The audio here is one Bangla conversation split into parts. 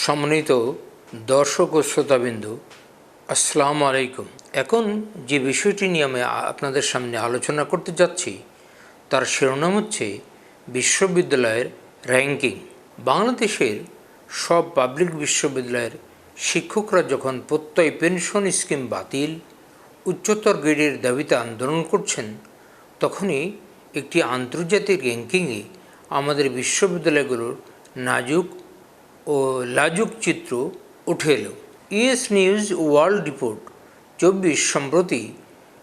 সম্মানিত দর্শক ও শ্রোতাবিন্দু, আসসালামু আলাইকুম। এখন যে বিষয়টি নিয়ে আমি আপনাদের সামনে আলোচনা করতে যাচ্ছি, তার শিরোনাম হচ্ছে বিশ্ববিদ্যালয়ের র্যাঙ্কিং। বাংলাদেশের সব পাবলিক বিশ্ববিদ্যালয়ের শিক্ষকরা যখন প্রত্যয় পেনশন স্কিম বাতিল, উচ্চতর গ্রেডের দাবিতে আন্দোলন করছেন, তখনই একটি আন্তর্জাতিক র্যাঙ্কিংয়ে আমাদের বিশ্ববিদ্যালয়গুলোর নাজুক ও লাজুক চিত্র উঠে এলো। ইউএস নিউজ ওয়ার্ল্ড রিপোর্ট, চব্বিশ সম্প্রতি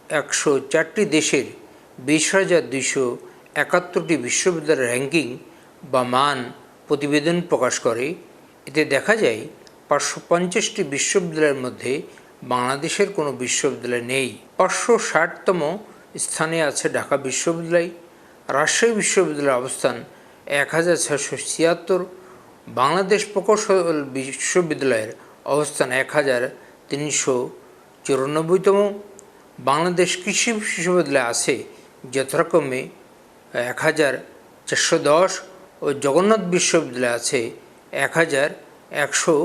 একশো চারটি দেশের বিশ হাজার দুইশো একাত্তরটি বিশ্ববিদ্যালয়ের র্যাঙ্কিং বা মান প্রতিবেদন প্রকাশ করে। এতে দেখা যায়, পাঁচশো পঞ্চাশটি বিশ্ববিদ্যালয়ের মধ্যে বাংলাদেশের কোনো বিশ্ববিদ্যালয় নেই। পাঁচশো ষাটতম স্থানে আছে ঢাকা বিশ্ববিদ্যালয়। রাজশাহী বিশ্ববিদ্যালয়ের অবস্থান এক হাজার ছশো ছিয়াত্তর। বাংলাদেশ প্রকৌশল বিশ্ববিদ্যালয়ের অবস্থান এক হাজার তিনশো চুরানব্বইতম। বাংলাদেশ কৃষি বিশ্ববিদ্যালয় আছে, যথাক্রমে এক হাজার চারশো দশ ও জগন্নাথ বিশ্ববিদ্যালয় আছে এক হাজার একশো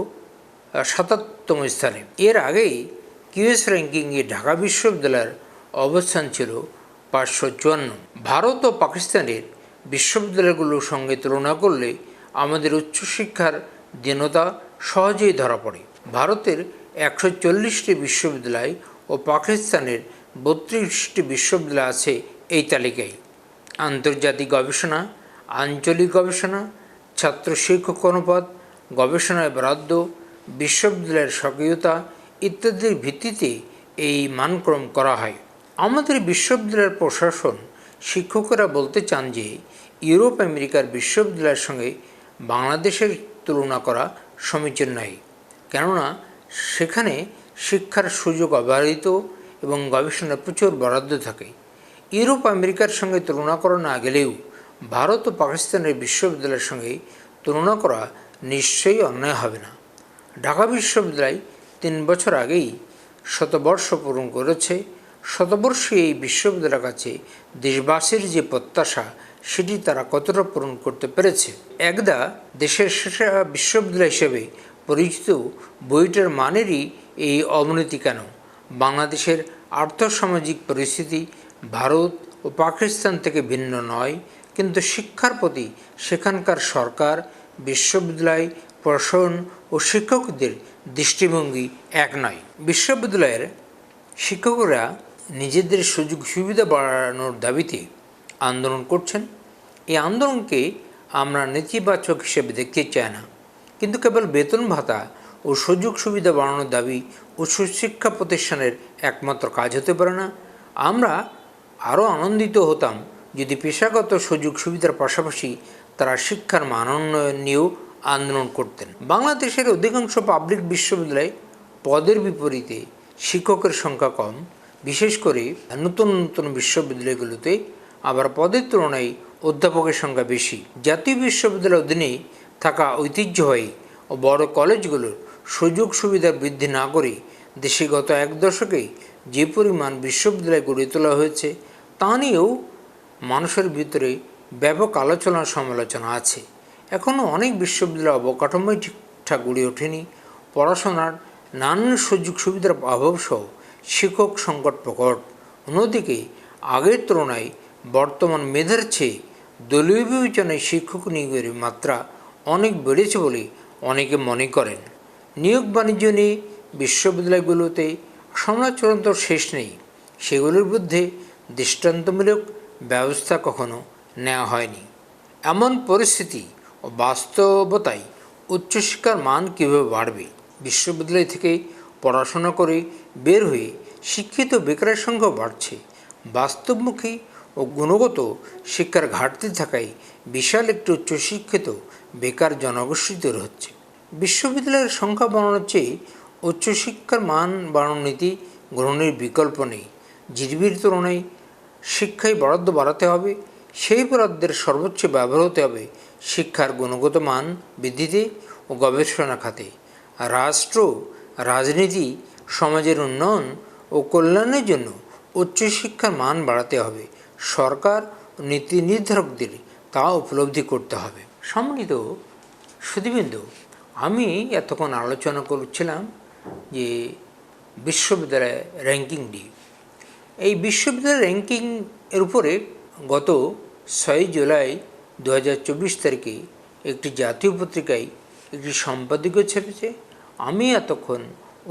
সাতাত্তম স্থানে। এর আগেই কিউএস র্যাঙ্কিংয়ে ঢাকা বিশ্ববিদ্যালয়ের অবস্থান ছিল পাঁচশো চুয়ান্ন। ভারত ও পাকিস্তানের বিশ্ববিদ্যালয়গুলোর সঙ্গে তুলনা করলে আমাদের উচ্চশিক্ষার দীনতা সহজেই ধরা পড়ে। ভারতের একশো চল্লিশটি বিশ্ববিদ্যালয় ও পাকিস্তানের বত্রিশটি বিশ্ববিদ্যালয় আছে এই তালিকায়। আন্তর্জাতিক গবেষণা, আঞ্চলিক গবেষণা, ছাত্র শিক্ষক অনুপাত, গবেষণায় বরাদ্দ, বিশ্ববিদ্যালয়ের সক্রিয়তা ইত্যাদির ভিত্তিতে এই মানক্রম করা হয়। আমাদের বিশ্ববিদ্যালয়ের প্রশাসন শিক্ষকেরা বলতে চান যে, ইউরোপ আমেরিকার বিশ্ববিদ্যালয়ের সঙ্গে বাংলাদেশের তুলনা করা সমীচীন নয়। কেননা, সেখানে শিক্ষার সুযোগ অব্যাহত এবং গবেষণার প্রচুর বরাদ্দ থাকে। ইউরোপ, আমেরিকার সঙ্গে তুলনা করা না গেলেও ভারত ও পাকিস্তানের বিশ্ববিদ্যালয়ের সঙ্গে তুলনা করা নিশ্চয়ই অন্যায় হবে না। ঢাকা বিশ্ববিদ্যালয় তিন বছর আগেই শতবর্ষ পূরণ করেছে শতবর্ষে এই বিশ্ববিদ্যালয়ের কাছে দেশবাসীর যে প্রত্যাশা, সেটি তারা কতটা পূরণ করতে পেরেছে? একদা দেশের সেরা বিশ্ববিদ্যালয় হিসেবে পরিচিত বইটার মানেরই এই অবনতি কেন? বাংলাদেশের আর্থসামাজিক পরিস্থিতি ভারত ও পাকিস্তান থেকে ভিন্ন নয়, কিন্তু শিক্ষার প্রতি সেখানকার সরকার, বিশ্ববিদ্যালয়, প্রশাসন ও শিক্ষকদের দৃষ্টিভঙ্গি এক নয়। বিশ্ববিদ্যালয়ের শিক্ষকরা নিজেদের সুযোগ সুবিধা বাড়ানোর দাবিতে আন্দোলন করছেন। এই আন্দোলনকে আমরা নেতিবাচক হিসেবে দেখতে চাই না। কিন্তু কেবল বেতন ভাতা ও সুযোগ সুবিধা বাড়ানোর দাবি উচ্চশিক্ষা প্রতিষ্ঠানের একমাত্র কাজ হতে পারে না। আমরা আরও আনন্দিত হতাম যদি পেশাগত সুযোগ সুবিধার পাশাপাশি তারা শিক্ষার মান উন্নয়ন নিয়েও আন্দোলন করতেন। বাংলাদেশের অধিকাংশ পাবলিক বিশ্ববিদ্যালয়ে পদের বিপরীতে শিক্ষকের সংখ্যা কম। বিশেষ করে নতুন নতুন বিশ্ববিদ্যালয়গুলোতে আবার পদের তুলনায় অধ্যাপকের সংখ্যা বেশি। জাতীয় বিশ্ববিদ্যালয়ের অধীনে থাকা ঐতিহ্যবাহী ও বড় কলেজগুলোর সুযোগ সুবিধা বৃদ্ধি না করে দেশে গত এক দশকে যে পরিমাণ বিশ্ববিদ্যালয় গড়ে তোলা হয়েছে, তা নিয়েও মানুষের ভিতরে ব্যাপক আলোচনা সমালোচনা আছে। এখনও অনেক বিশ্ববিদ্যালয় অবকাঠামোই ঠিকঠাক গড়ে ওঠেনি। পড়াশোনার নানান সুযোগ সুবিধার অভাবসহ শিক্ষক সংকট প্রকট। অন্যদিকে, আগের তুলনায় বর্তমান মেধার চেয়ে দলীয় বিবেচনায় শিক্ষক নিয়োগের মাত্রা অনেক বেড়েছে বলে অনেকে মনে করেন। নিয়োগ বাণিজ্য নিয়ে বিশ্ববিদ্যালয়গুলোতে সমালোচনা তো শেষ নেই। সেগুলোর বিরুদ্ধে দৃষ্টান্তমূলক ব্যবস্থা কখনো নেওয়া হয়নি। এমন পরিস্থিতি ও বাস্তবতায় উচ্চশিক্ষার মান কীভাবে বাড়বে? বিশ্ববিদ্যালয় থেকে পড়াশোনা করে বের হয়ে শিক্ষিত বেকারের সংখ্যা বাড়ছে। বাস্তবমুখী ও গুণগত শিক্ষার ঘাটতি থাকায় বিশাল একটি উচ্চশিক্ষিত বেকার জনগোষ্ঠী তৈরি হচ্ছে। বিশ্ববিদ্যালয়ের সংখ্যা বাড়ানোর চেয়ে উচ্চশিক্ষার মান বাড়ানোর নীতি গ্রহণের বিকল্প নেই। জিডিপির তুলনায় শিক্ষায় বরাদ্দ বাড়াতে হবে, সেই বরাদ্দের সর্বোচ্চ ব্যবহার হতে হবে শিক্ষার গুণগত মান বৃদ্ধিতে ও গবেষণা খাতে। রাষ্ট্র, রাজনীতি, সমাজের উন্নয়ন ও কল্যাণের জন্য উচ্চশিক্ষার মান বাড়াতে হবে। সরকার নীতি নির্ধারকদের তা উপলব্ধি করতে হবে। সম্মানিত সুদীবিন্দু আমি এতক্ষণ আলোচনা করছিলাম যে বিশ্ববিদ্যালয় র্যাঙ্কিংটি এই বিশ্ববিদ্যালয় র্যাঙ্কিং এর উপরে গত ছয় জুলাই দু হাজার চব্বিশ তারিখে একটি জাতীয় পত্রিকায় একটি সম্পাদকীয় ছেপেছে। আমি এতক্ষণ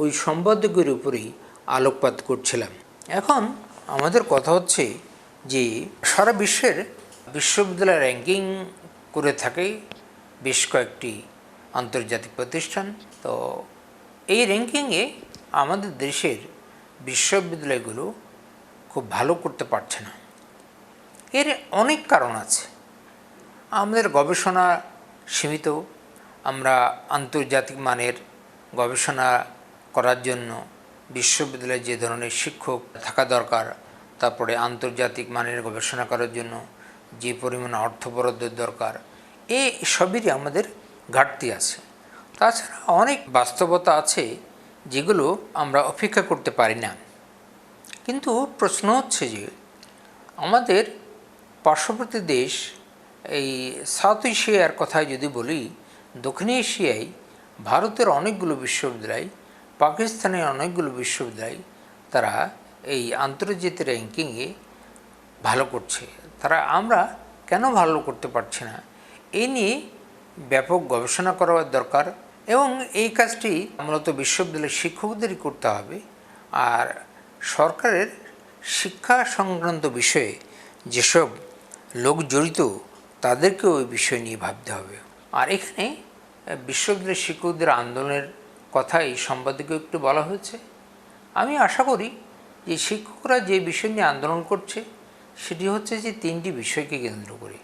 ওই সম্পাদকের উপরেই আলোকপাত করছিলাম। এখন আমাদের কথা হচ্ছে যে, সারা বিশ্বের বিশ্ববিদ্যালয় র্যাঙ্কিং করে থাকে বেশ কয়েকটি আন্তর্জাতিক প্রতিষ্ঠান। তো এই র্যাঙ্কিংয়ে আমাদের দেশের বিশ্ববিদ্যালয়গুলো খুব ভালো করতে পারছে না। এর অনেক কারণ আছে। আমাদের গবেষণা সীমিত। আমরা আন্তর্জাতিক মানের গবেষণা করার জন্য বিশ্ববিদ্যালয়ে যে ধরনের শিক্ষক থাকা দরকার, তারপরে আন্তর্জাতিক মানের গবেষণা করার জন্য যে পরিমাণ অর্থ বরাদ্দের দরকার এই সবেরই আমাদের ঘাটতি আছে। তাছাড়া অনেক বাস্তবতা আছে যেগুলো আমরা অপেক্ষা করতে পারি না। কিন্তু প্রশ্ন হচ্ছে যে, আমাদের পার্শ্ববর্তী দেশ, এই সাউথ এশিয়ার কথায় যদি বলি, দক্ষিণ এশিয়ায় ভারতের অনেকগুলো বিশ্ববিদ্যালয় পাকিস্তানের অনেকগুলো বিশ্ববিদ্যালয় তারা এই আন্তর্জাতিক র্যাঙ্কিংয়ে ভালো করছে। তারা আমরা কেন ভালো করতে পারছি না? এই নিয়ে ব্যাপক গবেষণা করার দরকার এবং এই কাজটি মূলত বিশ্ববিদ্যালয়ের শিক্ষকদেরই করতে হবে। আর সরকারের শিক্ষা সংক্রান্ত বিষয়ে যেসব লোক জড়িত, তাদেরকেও ওই বিষয় নিয়ে ভাবতে হবে। আর এখানে বিশ্ববিদ্যালয়ের শিক্ষকদের আন্দোলনের কথা এই সম্পাদকে একটু বলা হয়েছে। আমি আশা করি যে শিক্ষকরা যে বিষয় নিয়ে আন্দোলন করছে, সেটি হচ্ছে যে তিনটি বিষয়কে কেন্দ্র করে।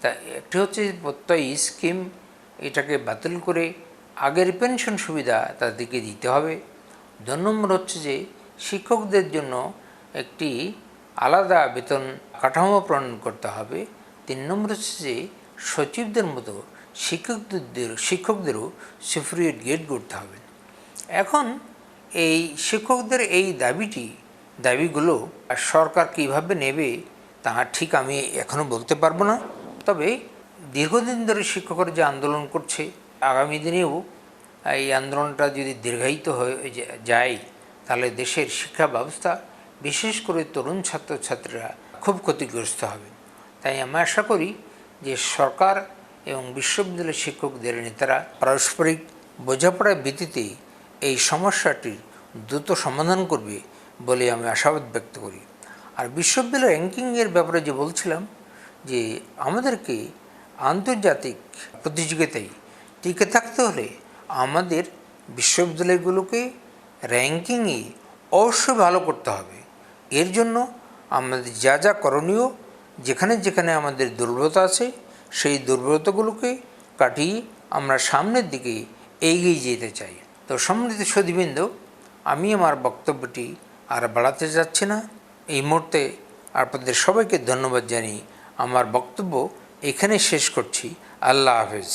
তা একটি হচ্ছে প্রত্যয় স্কিম, এটাকে বাতিল করে আগের পেনশন সুবিধা তাদেরকে দিতে হবে। দু নম্বর হচ্ছে যে শিক্ষকদের জন্য একটি আলাদা বেতন কাঠামো প্রণয়ন করতে হবে। তিন নম্বর হচ্ছে যে সচিবদের মতো শিক্ষকদের, শিক্ষকদেরও সুপ্রিয়েট গেট করতে হবে। এখন এই শিক্ষকদের এই দাবিটি, দাবিগুলো আর সরকার কীভাবে নেবে তা ঠিক আমি এখনও বলতে পারব না। তবে দীর্ঘদিন ধরে শিক্ষকরা যে আন্দোলন করছে, আগামী দিনেও এই আন্দোলনটা যদি দীর্ঘায়িত হয়ে যায়, তাহলে দেশের শিক্ষা ব্যবস্থা, বিশেষ করে তরুণ ছাত্রছাত্রীরা খুব ক্ষতিগ্রস্ত হবে। তাই আমি আশা করি যে সরকার এবং বিশ্ববিদ্যালয়ের শিক্ষকদের নেতারা পারস্পরিক বোঝাপড়ার ভিত্তিতে এই সমস্যাটি দ্রুত সমাধান করবে বলে আমি আশাবাদ ব্যক্ত করি। আর বিশ্ববিদ্যালয় র্যাঙ্কিংয়ের ব্যাপারে যে বলছিলাম, যে আমাদেরকে আন্তর্জাতিক প্রতিযোগিতায় টিকে থাকতে হলে আমাদের বিশ্ববিদ্যালয়গুলোকে র্যাঙ্কিংয়ে অবশ্যই ভালো করতে হবে। এর জন্য আমাদের যা যা করণীয়, যেখানে যেখানে আমাদের দুর্বলতা আছে, সেই দুর্বলতাগুলোকে কাটিয়ে আমরা সামনের দিকে এগিয়ে যেতে চাই। তো সম্মিলিত সদীবৃন্দ আমি আমার বক্তব্যটি আর বাড়াতে যাচ্ছি না। এই মুহূর্তে আপনাদের সবাইকে ধন্যবাদ জানিয়ে আমার বক্তব্য এখানে শেষ করছি। আল্লাহ হাফেজ।